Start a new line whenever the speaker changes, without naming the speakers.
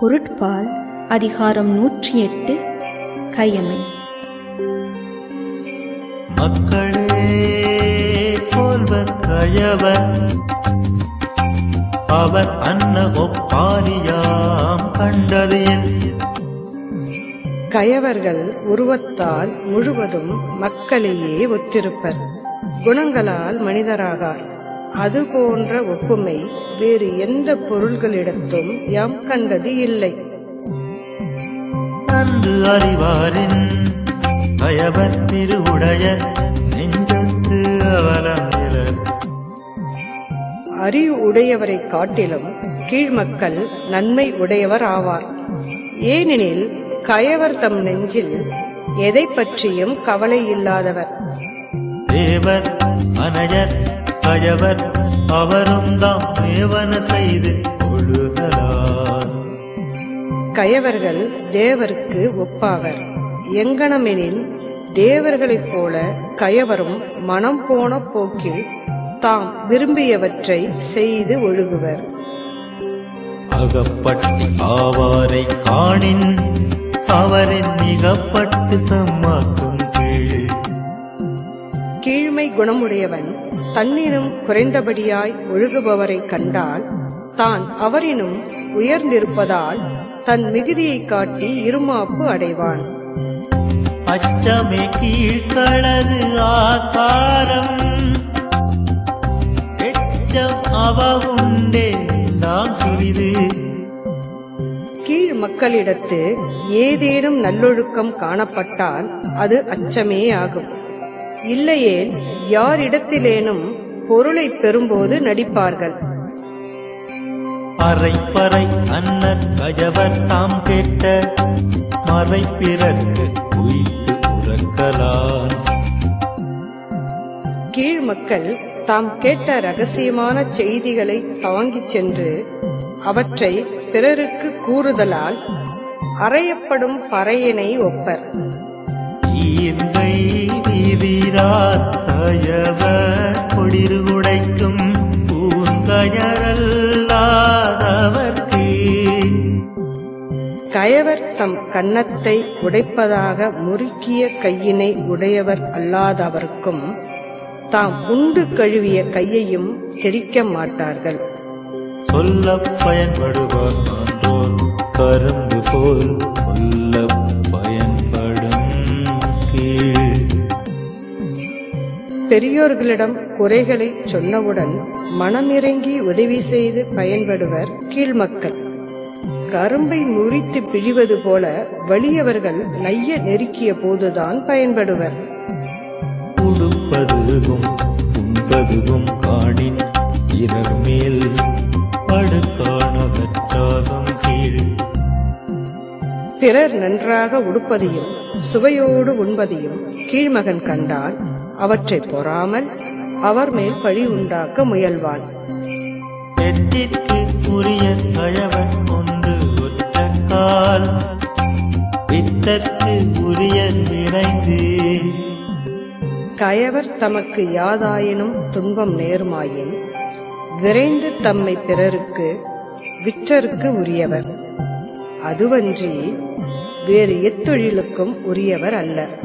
பொருட்பால் அதிகாரம் நூற்றி எட்டு கையமை.
மக்களே போல்வர் கயவர் அவர் அன்ன ஒப்பாரியாம் கண்டது
கயவர்கள் உருவத்தால் முழுவதும் மக்களையே ஒத்திருப்பர். குணங்களால் மனிதராகார். அது போன்ற ஒப்புமை வேறு எந்த பொருள்களிடத்தும் யாம் கண்டது இல்லை.
நன்று அறிவாரின் கயவர் திருவுடைய நெஞ்சத்து அவலம் நிலர்
அறிவு உடையவரை காட்டிலும் கீழ்மக்கள் நன்மை உடையவர் ஆவார். ஏனெனில் கயவர் தம் நெஞ்சில் எதை பற்றியும் கவலை இல்லாதவர்.
தேவர் அனையர் கயவர் அவரும் தாம் தேவன செய்து ஒழுகலார்
கயவர்கள் தேவருக்கு ஒப்பாவர். எங்கனமெனில் தேவர்களைப் போல கயவரும் மனம் போன போக்கில் தாம் விரும்பியவற்றை செய்து ஒழுகுவர்.
அகப்பட்டு ஆவாரை காணின் அவரின் மிகப்பட்டு சம்மாக்கும் கீழ்.
கீழ்மை குணமுடையவன் தன்னினும் குறைந்தபடியாய் ஒழுகுபவரை கண்டால் தான் அவரினும் உயர்ந்திருப்பதால் தன் மிகுதியைக் காட்டி இருமாப்பு அடைவான்.
அச்சமே கீழ்களது ஆசாரம். எச்சம் அவ உண்டே நாம் சிறிது
கீழ் மக்களிடத்து ஏதேனும் நல்லொழுக்கம் காணப்பட்டால் அது அச்சமே ஆகும் இல்லையேல் யாரிடத்திலேனும் பொருளை பெறும்போது நடிப்பார்கள்.
அரைப்பறை அன்னர் கஜவர் தாம் கேட்ட மறை பிறர்க்கு உயிர்த்து உறக்கலாம்
கீழ் மக்கள் தாம் கேட்ட ரகசியமான செய்திகளை தாங்கிச் சென்று அவற்றை பிறருக்கு கூறுதலால் அறையப்படும் பறையனை ஒப்பர்.
ஈர்வை வீதிரார் கயவர் கொடிரு உடைக்கும் பூங்கயரல்லாதவர்க்கு
கயவர் தம் கன்னத்தை உடைப்பதாக முறுக்கிய கையினை உடையவர் அல்லாதவர்க்கும் தாம் உண்டு கழுவிய கையையும் தெரிக்க மாட்டார்கள்.
சொல்ல பயன்படுவார் சான்றோர் போல் சொல்ல பயன்படும்
பெரியோர்களிடம் குறைகளை சொன்னவுடன் மனமிறங்கி உதவி செய்து பயன்படுவர் கீழ்மக்கள் கரும்பை முறித்து பிழிவது போல வலியவர்கள் நைய நெருக்கிய போதுதான் பயன்படுவர்.
உடுப்பதுவும் உண்பதுகும் காணின் பிறர் மேல் படுக்காணவற்றாகும் கீழ்
பிறர் நன்றாக உடுப்பதையும் சுவையோடு உண்பதையும் கீழ்மகன் கண்டால் அவற்றை பொறாமல் அவர் மேல் பழி உண்டாக்க முயல்வான்.
எட்டிற்கு உரிய கழவன் ஒன்று வித்தற்கு உரிய நிறைந்து
கயவர் தமக்கு யாதாயினும் துன்பம் நேர்மாயின் விரைந்து தம்மை பிறருக்கு விற்றருக்கு உரியவர். அதுவன்றி வேறு எத்தொழிலுக்கும் உரியவர் அல்லர்.